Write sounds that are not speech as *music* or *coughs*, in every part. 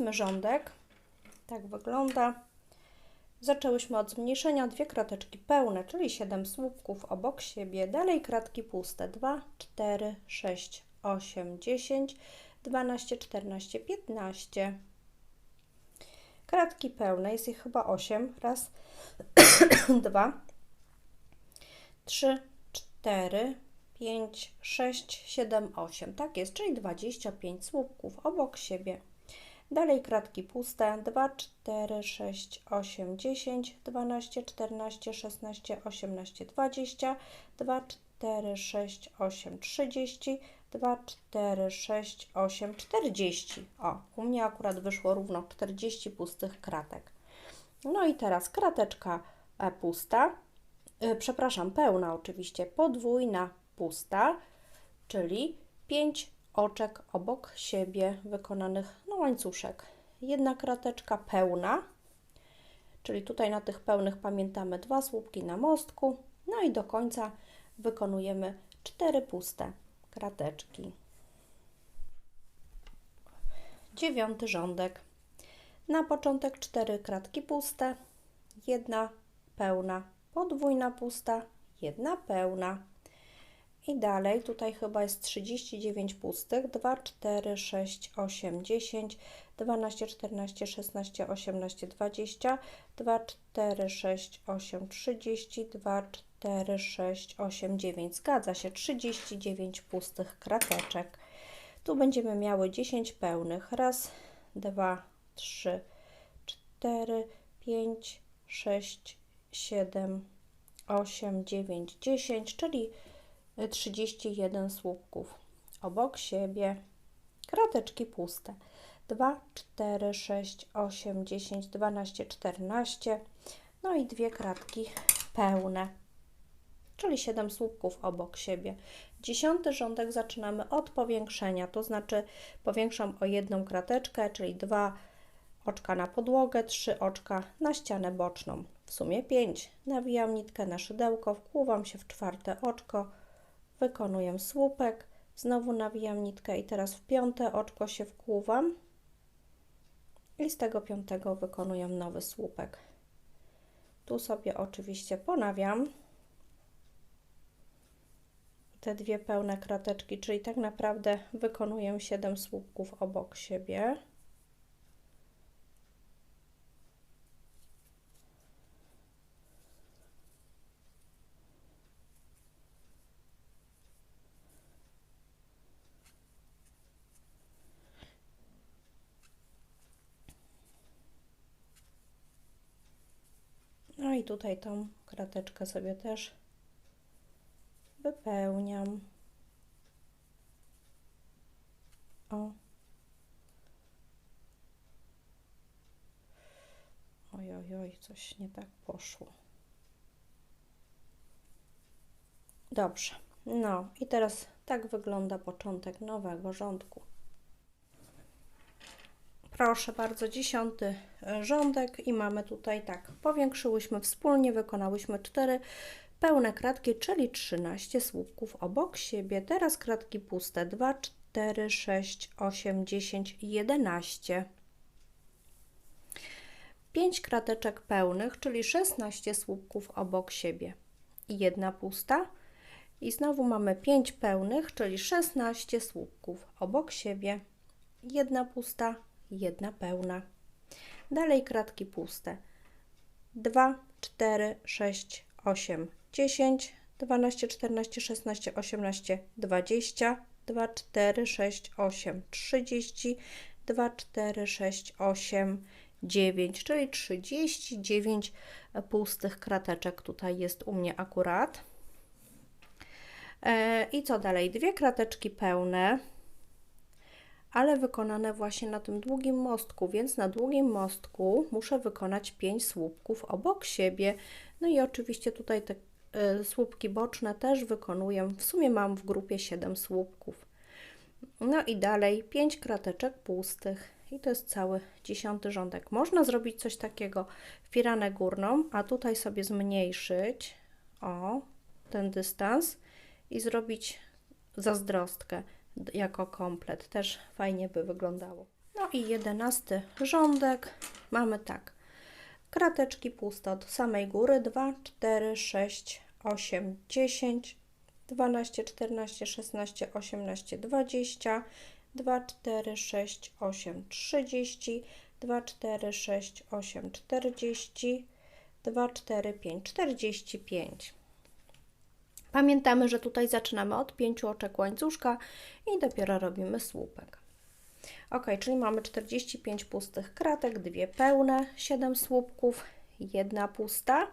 ósmy rządek. Tak wygląda. Zaczęłyśmy od zmniejszenia, dwie krateczki pełne, czyli 7 słupków obok siebie. Dalej kratki puste. 2, 4, 6, 8, 10, 12, 14, 15. Kratki pełne, jest ich chyba 8. Raz, *coughs* dwa, trzy, cztery, pięć, sześć, siedem, osiem. Tak jest, czyli 25 słupków obok siebie. Dalej kratki puste. 2, 4, 6, 8, 10, 12, 14, 16, 18, 20, 2, 4, 6, 8, 30, 2, 4, 6, 8, 40. O, u mnie akurat wyszło równo 40 pustych kratek. No i teraz krateczka e, pusta, e, przepraszam, pełna oczywiście, podwójna pusta, czyli 5 oczek obok siebie wykonanych na łańcuszek. Jedna krateczka pełna, czyli tutaj na tych pełnych pamiętamy dwa słupki na mostku, no i do końca wykonujemy cztery puste krateczki. Dziewiąty rządek. Na początek cztery kratki puste, jedna pełna, podwójna pusta, jedna pełna. I dalej, tutaj chyba jest 39 pustych, 2, 4, 6, 8, 10, 12, 14, 16, 18, 20, 2, 4, 6, 8, 30, 2, 4, 6, 8, 9. Zgadza się, 39 pustych krateczek. Tu będziemy miały 10 pełnych. Raz, dwa, trzy, cztery, pięć, sześć, siedem, osiem, dziewięć, dziesięć, czyli 31 słupków. Obok siebie krateczki puste. 2, 4, 6, 8, 10, 12, 14. No i dwie kratki pełne, czyli 7 słupków obok siebie. Dziesiąty rządek zaczynamy od powiększenia, to znaczy powiększam o jedną krateczkę, czyli dwa oczka na podłogę, trzy oczka na ścianę boczną. W sumie 5. Nawijam nitkę na szydełko, wkłuwam się w czwarte oczko, wykonuję słupek, znowu nawijam nitkę i teraz w piąte oczko się wkłuwam i z tego piątego wykonuję nowy słupek. Tu sobie oczywiście ponawiam te dwie pełne krateczki, czyli tak naprawdę wykonuję 7 słupków obok siebie. No i tutaj tą krateczkę sobie też wypełniam. O. Oj, oj, oj, coś nie tak poszło. Dobrze. No i teraz tak wygląda początek nowego rządku. Proszę bardzo, dziesiąty e, rządek i mamy tutaj tak, powiększyłyśmy wspólnie, wykonałyśmy cztery pełne kratki, czyli 13 słupków obok siebie. Teraz kratki puste, 2, 4, 6, 8, 10, 11. 5 krateczek pełnych, czyli 16 słupków obok siebie i jedna pusta. I znowu mamy 5 pełnych, czyli 16 słupków obok siebie, jedna pusta, jedna pełna. Dalej kratki puste. 2, 4, 6, 8, 10, 12, 14, 16, 18, 20, 2, 4, 6, 8, 30, 2, 4, 6, 8, 9, czyli 39 pustych krateczek tutaj jest u mnie akurat. E, I co dalej? Dwie krateczki pełne, ale wykonane właśnie na tym długim mostku, więc na długim mostku muszę wykonać 5 słupków obok siebie. No i oczywiście tutaj te y, słupki boczne też wykonuję. W sumie mam w grupie 7 słupków. No i dalej 5 krateczek pustych. I to jest cały dziesiąty rządek. Można zrobić coś takiego, firanę górną, a tutaj sobie zmniejszyć, o, ten dystans i zrobić zazdrostkę jako komplet. Też fajnie by wyglądało. No i jedenasty rządek. Mamy tak. Krateczki puste od samej góry 2, 4, 6, 8, 10, 12, 14, 16, 18, 20, 2, 4, 6, 8, 30, 2, 4, 6, 8, 40, 2, 4, 5, 45. Pamiętamy, że tutaj zaczynamy od 5 oczek łańcuszka i dopiero robimy słupek. Ok, czyli mamy 45 pustych kratek, dwie pełne, 7 słupków, jedna pusta,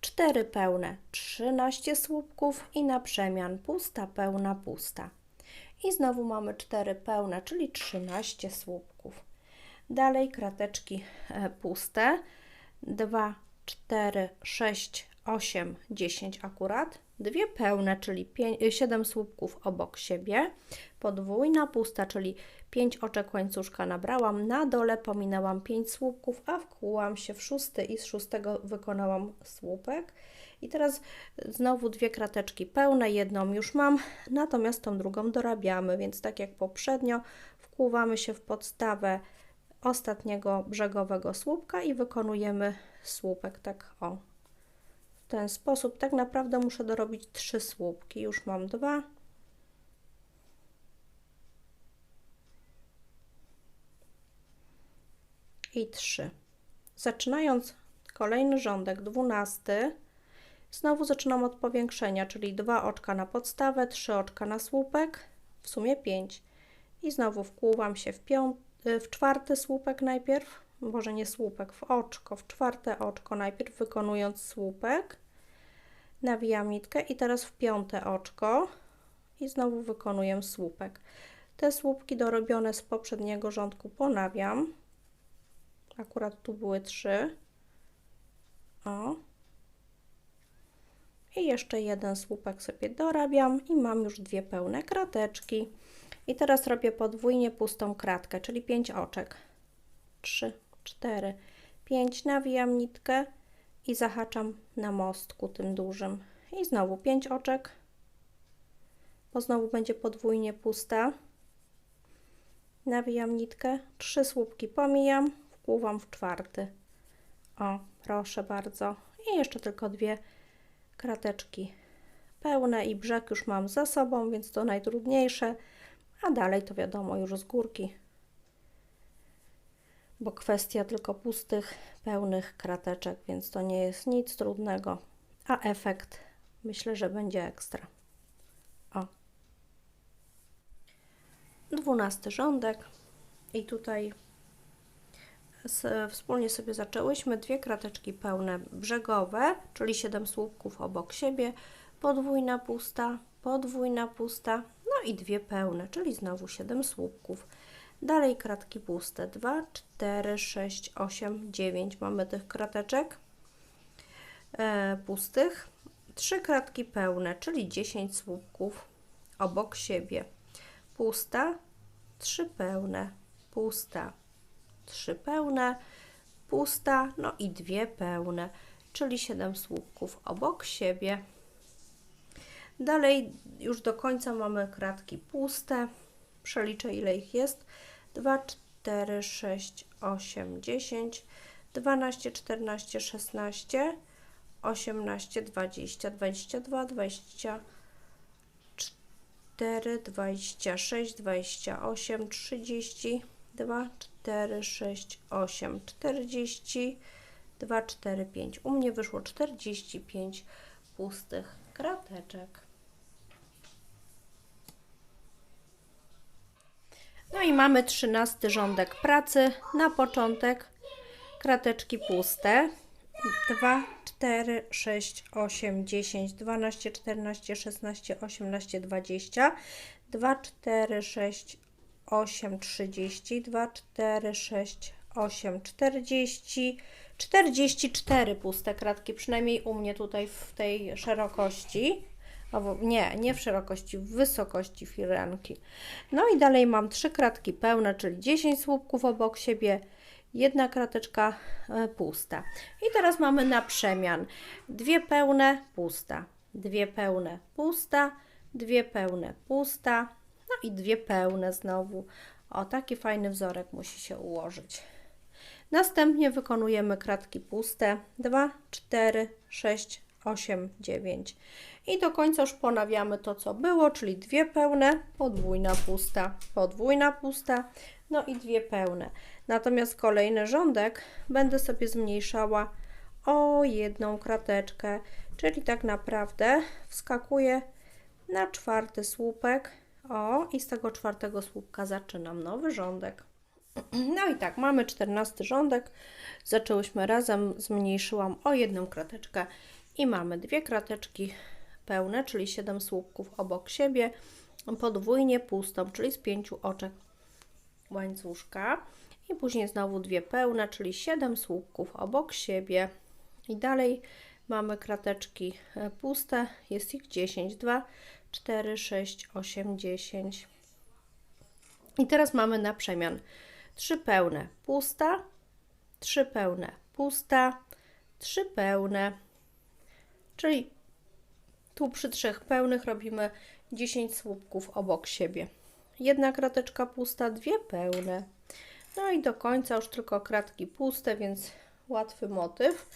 4 pełne, 13 słupków i na przemian pusta, pełna, pusta. I znowu mamy 4 pełne, czyli 13 słupków. Dalej krateczki e, puste, 2, 4, 6, 8, 10 akurat, dwie pełne, czyli 5, 7 słupków obok siebie, podwójna pusta, czyli 5 oczek łańcuszka nabrałam, na dole pominęłam 5 słupków, a wkłułam się w szósty i z szóstego wykonałam słupek. I teraz znowu dwie krateczki pełne, jedną już mam, natomiast tą drugą dorabiamy, więc tak jak poprzednio wkłuwamy się w podstawę ostatniego brzegowego słupka i wykonujemy słupek tak o. Ten sposób tak naprawdę muszę dorobić trzy słupki. Już mam dwa. I trzy. Zaczynając kolejny rządek, dwunasty, znowu zaczynam od powiększenia, czyli dwa oczka na podstawę, trzy oczka na słupek, w sumie pięć. I znowu wkłuwam się w w czwarty słupek najpierw, może nie słupek, w oczko, w czwarte oczko najpierw wykonując słupek, nawijam nitkę i teraz w piąte oczko i znowu wykonuję słupek. Te słupki dorobione z poprzedniego rządku ponawiam. Akurat tu były trzy. O. I jeszcze jeden słupek sobie dorabiam i mam już dwie pełne krateczki. I teraz robię podwójnie pustą kratkę, czyli 5 oczek. 3, 4, 5. Nawijam nitkę i zahaczam na mostku tym dużym. I znowu 5 oczek, bo znowu będzie podwójnie pusta. Nawijam nitkę, 3 słupki pomijam, wkłuwam w czwarty. O, proszę bardzo. I jeszcze tylko dwie krateczki pełne i brzeg już mam za sobą, więc to najtrudniejsze a dalej to wiadomo już z górki, bo kwestia tylko pustych, pełnych krateczek, więc to nie jest nic trudnego, a efekt myślę, że będzie ekstra. O. Dwunasty rządek i tutaj wspólnie sobie zaczęłyśmy dwie krateczki pełne brzegowe, czyli 7 słupków obok siebie, podwójna pusta, podwójna pusta, no i dwie pełne, czyli znowu 7 słupków. Dalej kratki puste 2, 4, 6, 8, 9 mamy tych krateczek e, pustych. Trzy kratki pełne, czyli 10 słupków obok siebie. Pusta, trzy pełne, pusta, trzy pełne, pusta, no i dwie pełne, czyli 7 słupków obok siebie. Dalej już do końca mamy kratki puste. Przeliczę ile ich jest. 2, 4, 6, 8, 10, 12, 14, 16, 18, 20, 22, 24, 26, 28, 30, 2, 4, 6, 8, 40, 2, 4, 5. U mnie wyszło 45 pustych krateczek. No i mamy trzynasty rządek pracy. Na początek krateczki puste. 2, 4, 6, 8, 10, 12, 14, 16, 18, 20, 2, 4, 6, 8, 30, 2, 4, 6, 8, 40, 44 puste kratki, przynajmniej u mnie tutaj w tej szerokości nie, nie w szerokości, w wysokości firanki. No i dalej mam trzy kratki pełne, czyli 10 słupków obok siebie, jedna krateczka e, pusta. I teraz mamy na przemian dwie pełne, pusta, dwie pełne, pusta, dwie pełne, pusta, no i dwie pełne znowu. O, taki fajny wzorek musi się ułożyć. Następnie wykonujemy kratki puste 2, 4, 6, 8, 9 i do końca już ponawiamy to, co było, czyli dwie pełne, podwójna pusta, podwójna pusta, no i dwie pełne. Natomiast kolejny rządek będę sobie zmniejszała o jedną krateczkę, czyli tak naprawdę wskakuję na czwarty słupek, o i z tego czwartego słupka zaczynam nowy rządek. No i tak, mamy 14 rządek. Zaczęłyśmy razem, zmniejszyłam o jedną krateczkę i mamy dwie krateczki pełne, czyli 7 słupków obok siebie, podwójnie pustą, czyli z pięciu oczek łańcuszka. I później znowu dwie pełne, czyli 7 słupków obok siebie. I dalej mamy krateczki e, puste, jest ich 10, 2, 4, 6, 8, 10 i teraz mamy na przemian 3 pełne, pusta, 3 pełne, pusta, 3 pełne, czyli tu przy trzech pełnych robimy 10 słupków obok siebie. Jedna krateczka pusta, dwie pełne. No i do końca już tylko kratki puste, więc łatwy motyw.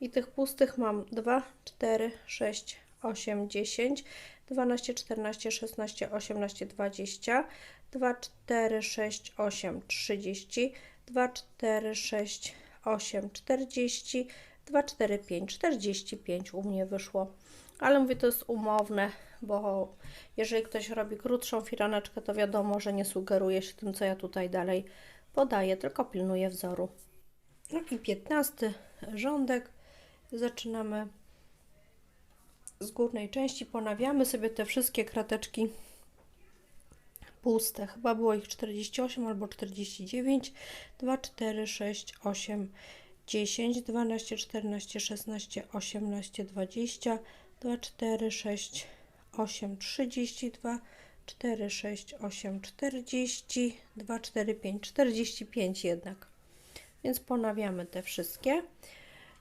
I tych pustych mam 2, 4, 6, 8, 10, 12, 14, 16, 18, 20, 2, 4, 6, 8, 30, 2, 4, 6, 8, 40, 2, 4, 5, 45 u mnie wyszło. Ale mówię, to jest umowne, bo jeżeli ktoś robi krótszą firaneczkę, to wiadomo, że nie sugeruje się tym, co ja tutaj dalej podaję, tylko pilnuję wzoru. No i 15 rządek. Zaczynamy z górnej części, ponawiamy sobie te wszystkie krateczki puste. Chyba było ich 48 albo 49. 2, 4, 6, 8, 10, 12, 14, 16, 18, 20, 2, 4, 6, 8, 32, 4, 6, 8, 40, 2, 4, 5, 45 jednak. Więc ponawiamy te wszystkie.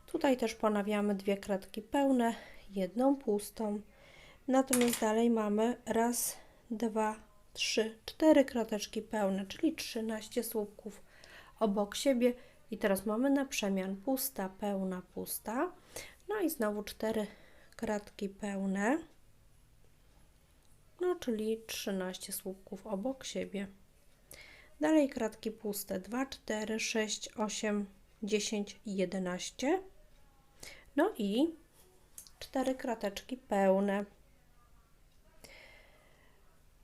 Tutaj też ponawiamy dwie kratki pełne, jedną pustą. Natomiast dalej mamy raz, dwa, trzy, cztery krateczki pełne, czyli 13 słupków obok siebie. I teraz mamy na przemian pusta, pełna, pusta. No i znowu cztery kratki pełne. No, czyli 13 słupków obok siebie. Dalej kratki puste 2, 4, 6, 8, 10 i 11. No i cztery krateczki pełne.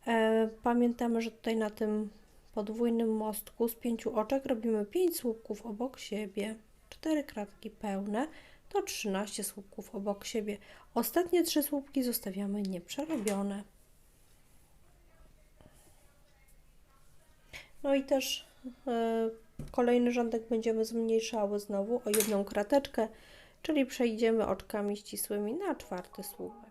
E, pamiętamy, że tutaj na tym podwójnym mostku z pięciu oczek robimy 5 słupków obok siebie, cztery kratki pełne, to 13 słupków obok siebie. Ostatnie trzy słupki zostawiamy nieprzerobione. No i też e, kolejny rządek będziemy zmniejszały znowu o jedną krateczkę, czyli przejdziemy oczkami ścisłymi na czwarty słupek.